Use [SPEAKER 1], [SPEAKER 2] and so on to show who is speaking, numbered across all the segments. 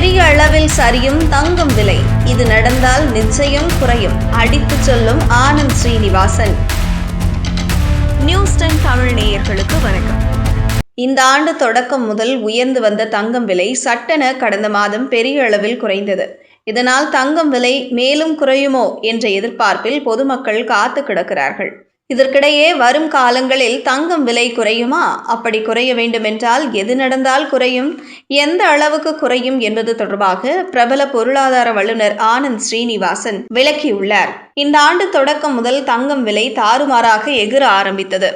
[SPEAKER 1] பெரிய அளவில் சரியும் தங்கும் விலை. இது நடந்தால் நிச்சயம் குறையும். அடித்து சொல்லும் ஆனந்த் ஸ்ரீனிவாசன். நியூஸ் டைம் தமிழ் நேயர்களுக்கு வணக்கம். இந்த ஆண்டு தொடக்கம் முதல் உயர்ந்து வந்த தங்கம் விலை சட்டென கடந்த மாதம் பெரிய அளவில் குறைந்தது. இதனால் தங்கம் விலை மேலும் குறையுமோ என்ற எதிர்பார்ப்பில் பொதுமக்கள் காத்து கிடக்கிறார்கள். இதற்கிடையே வரும் காலங்களில் தங்கம் விலை குறையுமா? அப்படி குறைய வேண்டுமென்றால் எது நடந்தால் குறையும்? எந்த அளவுக்கு குறையும் என்பது தொடர்பாக பிரபல பொருளாதார வல்லுநர் ஆனந்த் ஸ்ரீனிவாசன் விளக்கியுள்ளார். இந்த ஆண்டு தொடக்கம் முதல் தங்கம் விலை தாறுமாறாக எகிர ஆரம்பித்தது.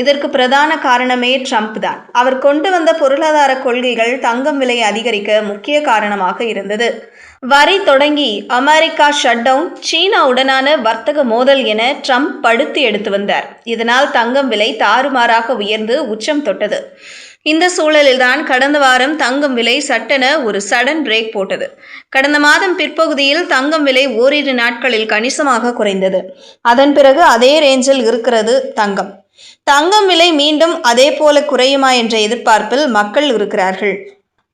[SPEAKER 1] இதற்கு பிரதான காரணமே ட்ரம்ப் தான். அவர் கொண்டு வந்த பொருளாதார கொள்கைகள் தங்கம் விலை அதிகரிக்க முக்கிய காரணமாக இருந்தது. வரி தொடங்கி அமெரிக்கா ஷட் டவுன் சீனாவுடனான வர்த்தக மோதல் என ட்ரம்ப் படுத்து எடுத்து வந்தார். இதனால் தங்கம் விலை தாறுமாறாக உயர்ந்து உச்சம் தொட்டது. இந்த சூழலில்தான் கடந்த வாரம் தங்கம் விலை சட்டென ஒரு சடன் பிரேக் போட்டது. கடந்த மாதம் பிற்பகுதியில் தங்கம் விலை ஓரிரு நாட்களில் கணிசமாக குறைந்தது. அதன் பிறகு அதே ரேஞ்சில் இருக்கிறது தங்கம். தங்கம் விலை மீண்டும் அதே போல குறையுமா என்ற எதிர்பார்ப்பில் மக்கள் இருக்கிறார்கள்.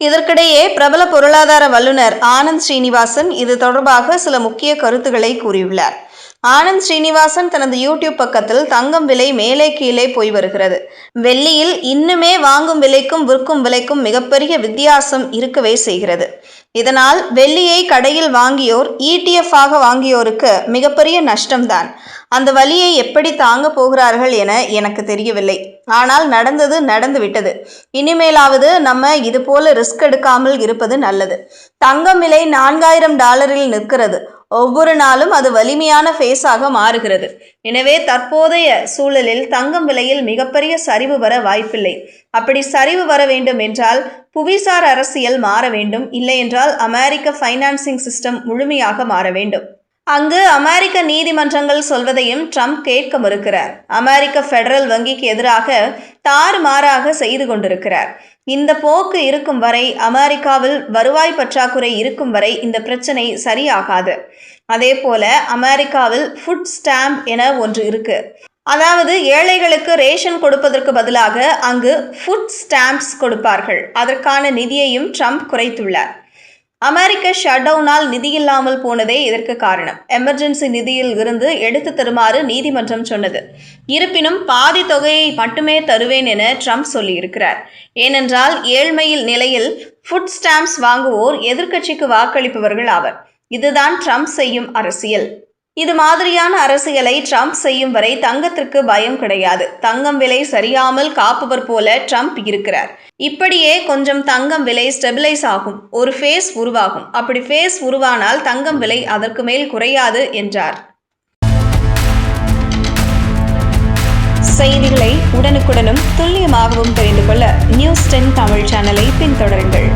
[SPEAKER 1] இதற்கிடையே பிரபல பொருளாதார வல்லுநர் ஆனந்த் ஸ்ரீனிவாசன் இது தொடர்பாக சில முக்கிய கருத்துக்களை கூறியுள்ளார். ஆனந்த் ஸ்ரீனிவாசன் தனது யூடியூப் பக்கத்தில் தங்கம் விலை மேலே கீழே போய் வருகிறது. வெள்ளியில் இன்னுமே வாங்கும் விலைக்கும் விற்கும் விலைக்கும் மிகப்பெரிய வித்தியாசம் இருக்கவே செய்கிறது. இதனால் வெள்ளியை கடையில் வாங்கியோர் இடிஎஃப் ஆக வாங்கியோருக்கு மிகப்பெரிய நஷ்டம்தான். அந்த வலியை எப்படி தாங்க போகிறார்கள் என எனக்கு தெரியவில்லை. ஆனால் நடந்தது நடந்து விட்டது இனிமேலாவது நம்ம இது போல ரிஸ்க் எடுக்காமல் இருப்பது நல்லது. தங்கம் விலை நான்காயிரம் டாலரில் நிற்கிறது. ஒவ்வொரு நாளும் அது வலிமையான ஃபேஸாக மாறுகிறது. எனவே தற்போதைய சூழலில் தங்கம் விலையில் மிகப்பெரிய சரிவு வர வாய்ப்பில்லை. அப்படி சரிவு வர வேண்டும் என்றால் புவிசார் அரசியல் மாற வேண்டும். இல்லையென்றால் அமெரிக்க ஃபைனான்சிங் சிஸ்டம் முழுமையாக மாற வேண்டும். அங்கு அமெரிக்க நீதிமன்றங்கள் சொல்வதையும் ட்ரம்ப் கேட்க மறுக்கிறார். அமெரிக்க ஃபெடரல் வங்கிக்கு எதிராக தாறுமாறாக செய்து கொண்டிருக்கிறார். இந்த போக்கு இருக்கும் வரை அமெரிக்காவில் வருவாய் பற்றாக்குறை இருக்கும் வரை இந்த பிரச்சனை சரியாகாது. அதே போல அமெரிக்காவில் ஃபுட் ஸ்டாம்ப் என ஒன்று இருக்கு. அதாவது ஏழைகளுக்கு ரேஷன் கொடுப்பதற்கு பதிலாக அங்கு ஃபுட் ஸ்டாம்ப்ஸ் கொடுப்பார்கள். அதற்கான நிதியையும் ட்ரம்ப் குறைத்துள்ளார். அமெரிக்க ஷட்டவுனால் நிதி நிதியில்லாமல் போனதே இதற்கு காரணம். எமர்ஜென்சி நிதியில் இருந்து எடுத்து தருமாறு நீதிமன்றம் சொன்னது. இருப்பினும் பாதி தொகையை மட்டுமே தருவேன் என ட்ரம்ப் சொல்லியிருக்கிறார். ஏனென்றால் ஏழ்மையில் நிலையில் ஃபுட் ஸ்டாம்ப்ஸ் வாங்குவோர் எதிர்க்கட்சிக்கு வாக்களிப்பவர்கள் ஆவர். இதுதான் ட்ரம்ப் செய்யும் அரசியல். இது மாதிரியான அரசியலை ட்ரம்ப் செய்யும் வரை தங்கத்திற்கு பயம் கிடையாது. தங்கம் விலை சரியாமல் காப்பவர் போல ட்ரம்ப் இருக்கிறார். இப்படியே கொஞ்சம் தங்கம் விலை ஸ்டெபிலைஸ் ஆகும். ஒரு ஃபேஸ் உருவாகும். அப்படி ஃபேஸ் உருவானால் தங்கம் விலை அதற்கு மேல் குறையாது என்றார். செய்திகளை உடனுக்குடனும் துல்லியமாகவும் தெரிந்து கொள்ள நியூஸ் டென் தமிழ் சேனலை பின்தொடருங்கள்.